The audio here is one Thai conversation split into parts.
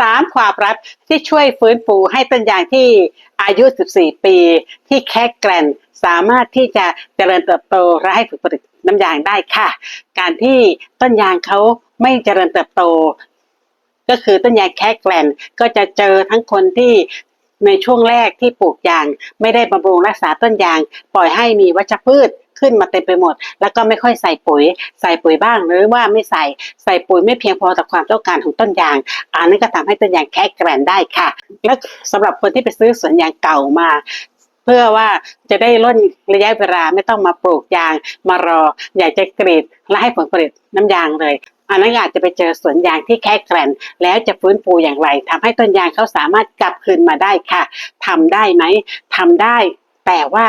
สามความลับที่ช่วยฟื้นฟูให้ต้นยางที่อายุ 14 ปี ที่แค่แกรนสามารถที่จะเจริญเติบโตและให้ผลผลิตน้ำยางได้ค่ะ การที่ต้นยางเขาไม่เจริญเติบโต ก็คือต้นยางแค่แกลนก็จะเจอทั้งคนที่ในช่วงแรกที่ปลูกยาง ไม่ได้บำรุงรักษาต้นยาง ปล่อยให้มีวัชพืช ขึ้นมาเต็มไปหมด แล้วก็ไม่ค่อยใส่ปุ๋ย ใส่ปุ๋ยบ้างหรือว่าไม่ใส่ใส่ปุ๋ยไม่เพียงพอต่อความต้องการของต้นยาง อันนี้ก็ทำให้ต้นยางแค่แกรนได้ค่ะ และสำหรับคนที่ไปซื้อสวนยางเก่ามาเพื่อว่าจะได้ลดระยะเวลาไม่ต้องมาปลูกยางมารอ อยากจะกรีดและให้ผลผลิตน้ำยางเลย อันนั้นอาจจะไปเจอสวนยางที่แค่แกรนแล้วจะฟื้นฟูอย่างไรทำให้ต้นยางเขาสามารถกลับคืนมาได้ค่ะทำได้ไหมทำได้ แต่ว่า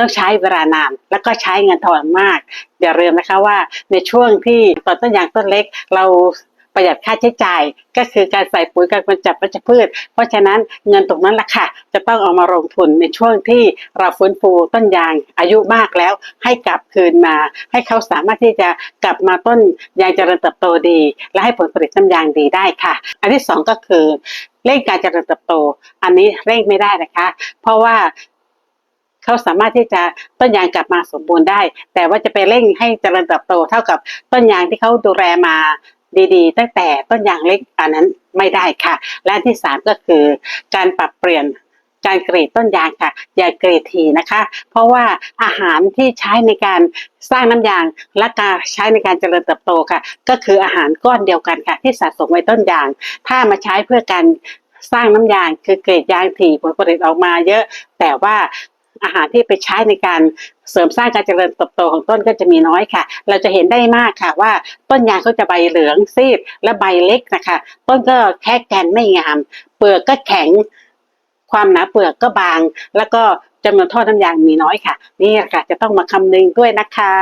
ต้องใช้เวลานาน แล้วก็ใช้เงินทอนมาก อย่าลืมนะคะว่าในช่วงที่ตอนต้นยางต้นเล็กเราประหยัดค่าใช้จ่ายก็คือการใส่ปุ๋ยการกำจัดวัชพืช เพราะฉะนั้นเงินตรงนั้นแหละค่ะ จะต้องเอามาลงทุนในช่วงที่เราฟื้นฟูต้นยางอายุมากแล้ว ให้กลับคืนมา ให้เขาสามารถที่จะกลับมาต้นยางเจริญเติบโตดี และให้ผลผลิตน้ำยางดีได้ค่ะ อันที่สองก็คือเร่งการเจริญเติบโต อันนี้เร่งไม่ได้นะคะ เพราะว่า เขาสามารถที่จะต้นยางกลับมาสมบูรณ์ได้ แต่ว่าจะไปเร่งให้เจริญเติบโตเท่ากับต้นยางที่เขาดูแลมาดีๆ ตั้งแต่ต้นยางเล็กอันนั้นไม่ได้ค่ะ และที่สามก็คือการปรับเปลี่ยนการกรีดต้นยางค่ะ อย่ากรีดทีนะคะ เพราะว่าอาหารที่ใช้ในการสร้างน้ำยางและการใช้ในการเจริญเติบโตค่ะ ก็คืออาหารก้อนเดียวกันค่ะ ที่สะสมไว้ต้นยาง ถ้ามาใช้เพื่อการสร้างน้ำยางคือกรีดยางถี่ผลผลิตออกมาเยอะ แต่ว่า อาหารที่ไปใช้ในการเสริมสร้างการเจริญเติบโตของต้นก็จะมีน้อยค่ะ เราจะเห็นได้มากค่ะว่าต้นยางเขาจะใบเหลืองซีดและใบเล็กนะคะ ต้นก็แค่แกนไม่งาม เปลือกก็แข็ง ความหนาเปลือกก็บาง แล้วก็จำนวนท่อน้ำยางมีน้อยค่ะ นี่ค่ะจะต้องมาคำนึงด้วยนะคะ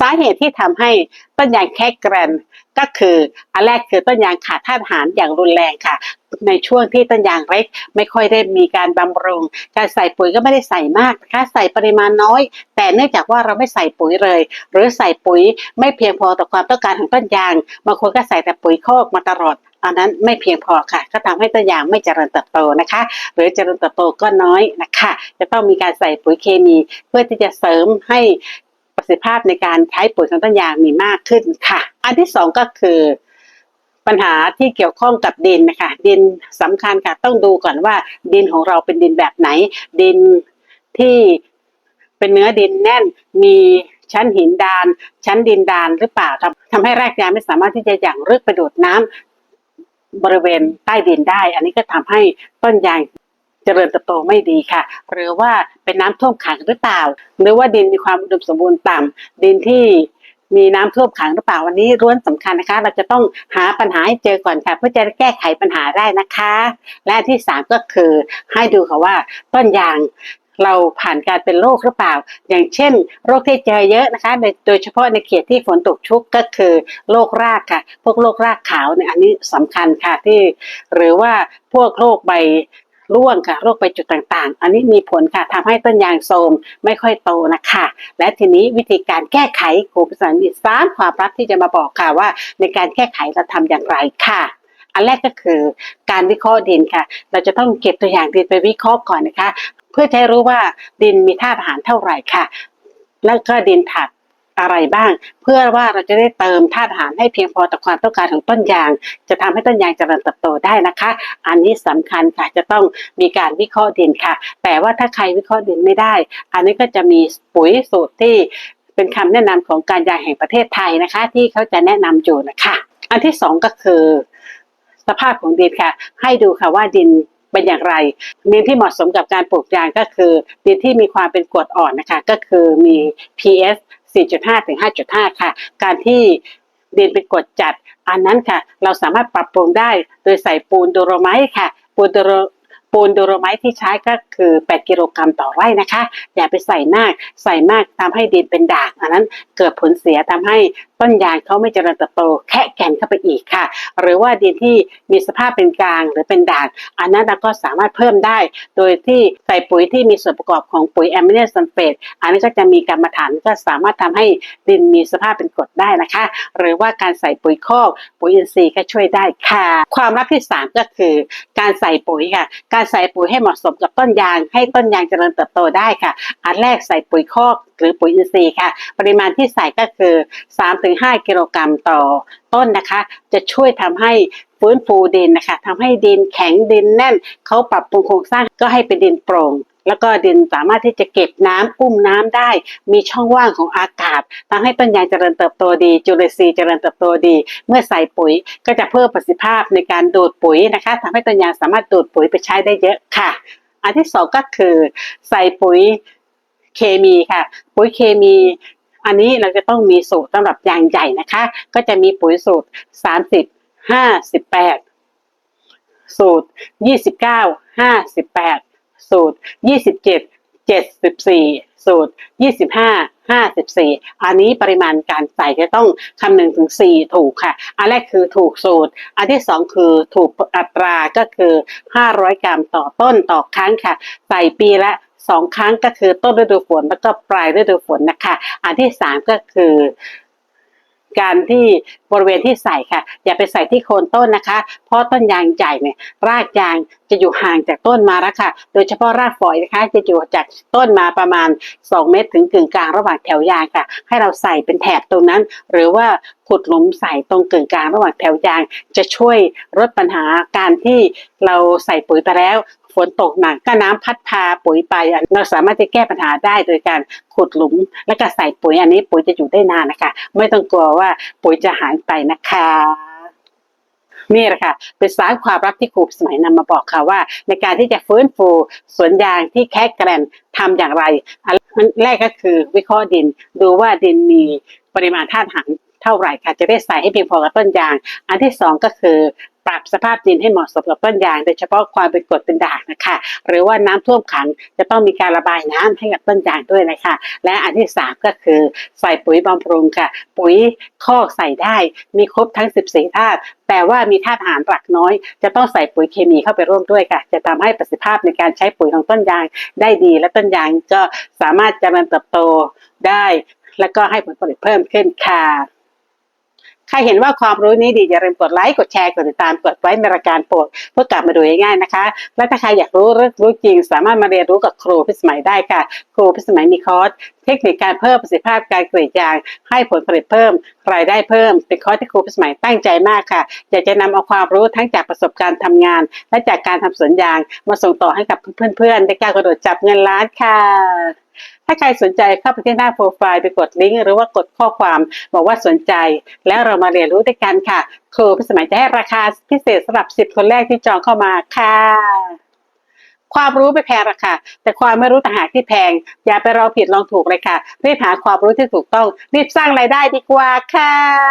สาเหตุที่ทำให้ต้นยางแค่แกรนก็คืออันแรกคือต้นยางขาดธาตุอาหารอย่างรุนแรงค่ะ ในช่วงที่ต้นยางเล็ก ไม่ค่อยได้มีการบำรุง การใส่ปุ๋ยก็ไม่ได้ใส่มากนะคะใส่ปริมาณน้อย แต่เนื่องจากว่าเราไม่ใส่ปุ๋ยเลย หรือใส่ปุ๋ยไม่เพียงพอต่อความต้องการของต้นยางบางคนก็ใส่แต่ปุ๋ยคอกมาตลอดอันนั้นไม่เพียงพอค่ะ ก็ทำให้ต้นยางไม่เจริญเติบโตนะคะ หรือเจริญเติบโตก็น้อยนะคะ จะต้องมีการใส่ปุ๋ยเคมีเพื่อที่จะเสริมให้ประสิทธิภาพในการใช้ปุ๋ยของต้นยางมีมากขึ้นค่ะ อันที่สองก็คือ ปัญหาที่เกี่ยวข้องกับดินนะคะ ดินสำคัญค่ะต้องดูก่อนว่า ดินของเราเป็นดินแบบไหน ดินที่เป็นเนื้อดินแน่นมีชั้นหินดาน ชั้นดินดานหรือเปล่าทำทำให้แรกยาไม่สามารถที่จะหยั่งลึกไปดูดน้ำบริเวณใต้ดินได้ อันนี้ก็ทำให้ต้นยางเจริญเติบโตไม่ดีค่ะ หรือว่าเป็นน้ำท่วมขังหรือเปล่า หรือว่าดินมีความอุดมสมบูรณ์ต่ำดินที่ มีน้ำท่วมขังหรือเปล่าวันนี้ร้วนสำคัญนะคะ เราจะต้องหาปัญหาให้เจอก่อนค่ะ เพื่อจะแก้ไขปัญหาได้นะคะ และที่สามก็คือให้ดูค่ะว่าต้นยางเราผ่านการเป็นโรคหรือเปล่า อย่างเช่น โรคที่เจอเยอะนะคะ โดยเฉพาะในเขตที่ฝนตกชุกก็คือโรครากค่ะ พวกโรครากขาวเนี่ยอันนี้สำคัญค่ะที่ หรือว่าพวกโรคใบ ร่วงค่ะโรคใบจุดต่างๆ อันนี้มีผลค่ะทำให้ต้นยางโทรมไม่ค่อยโตนะคะ และทีนี้วิธีการแก้ไขครูภาษาอังกฤษสามความลับที่จะมาบอกค่ะว่า ในการแก้ไขเราทำอย่างไรค่ะอันแรกก็คือการวิเคราะห์ดินค่ะ เราจะต้องเก็บตัวอย่างดินไปวิเคราะห์ก่อนนะคะ เพื่อจะให้รู้ว่าดินมีธาตุอาหารเท่าไหร่ค่ะ แล้วก็ดินถัด อะไรบ้าง เพื่อว่าเราจะได้เติมธาตุอาหารให้เพียงพอต่อความต้องการของต้นยาง จะทำให้ต้นยางเจริญเติบโตได้นะคะ อันนี้สำคัญค่ะจะต้องมีการวิเคราะห์ดินค่ะ แต่ว่าถ้าใครวิเคราะห์ดินไม่ได้ อันนี้ก็จะมีปุ๋ยสูตรที่เป็นคำแนะนำของการยางแห่งประเทศไทยนะคะ ที่เขาจะแนะนำอยู่นะคะ อันที่สองก็คือ สภาพของดินค่ะ ให้ดูค่ะว่าดินเป็นอย่างไร ดินที่เหมาะสมกับการปลูกยางก็คือ ดินที่มีความเป็นกรดอ่อนนะคะ ก็คือมี PS 4.5 ถึง 5.5 ค่ะ การที่ดินเป็นกรดจัด อันนั้นค่ะ เราสามารถปรับปรุงได้โดยใส่ปูนโดโรไมต์ค่ะ ปูนโดโรปูนโดโรไมต์ที่ใช้ก็คือ 8 กิโลกรัมต่อไร่นะคะ อย่าไปใส่มาก ใส่มากทำให้ดินเป็นด่าง อันนั้นเกิดผลเสียทำให้ ต้นยางเขาไม่เจริญเติบโตแค่แก่นเข้าไปอีกค่ะ หรือว่าดินที่มีสภาพเป็นกลางหรือเป็นด่างอันนั้นเราก็สามารถเพิ่มได้ โดยที่ใส่ปุ๋ยที่มีส่วนประกอบของปุ๋ยแอมโมเนียมซัลเฟตอันนี้ก็จะมีกรรมฐานก็สามารถทำให้ดินมีสภาพเป็นกรดได้นะคะ หรือว่าการใส่ปุ๋ยคอกปุ๋ยอินทรีย์ก็ช่วยได้ค่ะ ความลับที่สามก็คือ การใส่ปุ๋ยค่ะ การใส่ปุ๋ยให้เหมาะสมกับต้นยาง ให้ต้นยางเจริญเติบโตได้ค่ะ อันแรกใส่ปุ๋ยคอกหรือปุ๋ยอินทรีย์ค่ะ ปริมาณที่ใส่ก็คือ3ถึง3-5กิโลกรัมต่อต้นนะคะ จะช่วยทำให้ฟื้นฟูดินนะคะทำให้ดินแข็งดินแน่นเขาปรับปรุงโครงสร้างก็ให้เป็นดินโปร่งแล้วก็ดินสามารถที่จะเก็บน้ำอุ้มน้ำได้ มีช่องว่างของอากาศทำให้ต้นยางเจริญเติบโตดี จุลินทรีย์เจริญเติบโตดี เมื่อใส่ปุ๋ยก็จะเพิ่มประสิทธิภาพในการดูดปุ๋ยนะคะทำให้ต้นยางสามารถดูดปุ๋ยไปใช้ได้เยอะค่ะ อันที่สองก็คือใส่ปุ๋ยเคมีค่ะ ปุ๋ยเคมี อันนี้เราจะต้องมีสูตรสำหรับยางใหญ่นะคะ ก็จะมีปุ๋ยสูตร 30 58 สูตร 29 58 สูตร 27 74 สูตร 25 54 อันนี้ปริมาณการใส่จะต้องคำนึงถึง 4 ถูกค่ะ อันแรกคือถูกสูตร อันที่ 2 คือถูกอัตราก็คือ 500 กรัมต่อต้นต่อครั้งค่ะ ใส่ปีละ สองครั้งก็คือต้นฤดูฝนแล้วก็ปลายฤดูฝนนะคะ อันที่สามก็คือการที่บริเวณที่ใส่ค่ะ อย่าไปใส่ที่โคนต้นนะคะ เพราะต้นยางใหญ่เนี่ยรากยางจะอยู่ห่างจากต้นมาแล้วค่ะ โดยเฉพาะรากฝอยนะคะจะอยู่จากต้นมาประมาณ 2 เมตรถึงกึ่งกลางระหว่างแถวยางค่ะ ให้เราใส่เป็นแถบตรงนั้น หรือว่าขุดหลุมใส่ตรงกึ่งกลางระหว่างแถวยาง จะช่วยลดปัญหาการที่เราใส่ปุ๋ยไปแล้ว ฝนตกหนักก็น้ำพัดพาปุ๋ยไป เราสามารถจะแก้ปัญหาได้โดยการขุดหลุม แล้วก็ใส่ปุ๋ยอันนี้ปุ๋ยจะอยู่ได้นานนะคะ ไม่ต้องกลัวว่าปุ๋ยจะหายไปนะคะนี่แหละค่ะเป็นสารความลับที่ครูสมัยนำมาบอกค่ะว่า ในการที่จะฟื้นฟูสวนยางที่แค่แกรนทำอย่างไรอันแรกก็คือวิเคราะห์ดิน ดูว่าดินมีปริมาณธาตุอาหารเท่าไหร่ค่ะจะได้ใส่ให้เพียงพอกับต้นยาง อันที่สองก็คือ ปรับสภาพดินให้เหมาะสมกับต้นยาง โดยเฉพาะความเป็นกรดเป็นด่างนะคะ หรือว่าน้ำท่วมขังจะต้องมีการระบายน้ำให้กับต้นยางด้วยนะคะ และอันที่สามก็คือใส่ปุ๋ยบำรุงค่ะ ปุ๋ยคอกใส่ได้มีครบทั้ง 14ธาตุแต่ว่ามีธาตุอาหารหลักน้อย จะต้องใส่ปุ๋ยเคมีเข้าไปร่วมด้วยค่ะ จะทำให้ประสิทธิภาพในการใช้ปุ๋ยของต้นยางได้ดี และต้นยางก็สามารถเจริญเติบโตได้ แล้วก็ให้ผลผลิตเพิ่มขึ้นค่ะ ใครเห็นว่าความรู้นี้ดีอย่าลืมกดไลค์กดแชร์กดติดตามกดไว้ในรายการโปรดเพื่อกลับมาดูง่ายๆนะคะ และถ้าใครอยากรู้เรื่องรู้จริง สามารถมาเรียนรู้กับครูพิสมัยได้ค่ะ ครูพิสมัยมีคอร์สเทคนิคการเพิ่มประสิทธิภาพการกรีดยาง ให้ผลผลิตเพิ่มรายได้เพิ่ม เป็นคอร์สที่ครูพิสมัยตั้งใจมากค่ะ อยากจะนำเอาความรู้ทั้งจากประสบการณ์ทำงาน และจากการทำสวนยาง มาส่งต่อให้กับเพื่อนๆได้กล้ากระโดดจับเงินล้านค่ะ ถ้าใครสนใจเข้าไปที่หน้าโปรไฟล์ไปกดลิงก์หรือว่ากดข้อความบอกว่าสนใจ แล้วเรามาเรียนรู้ด้วยกันค่ะครูพิสมัยจะให้ราคาพิเศษสำหรับ 10 คนแรกที่จองเข้ามาค่ะความรู้ไม่แพงหรอกค่ะ แต่ความไม่รู้ต่างหากที่แพง อย่าไปลองผิดลองถูกเลยค่ะรีบหาความรู้ที่ถูกต้อง รีบสร้างรายได้ดีกว่าค่ะ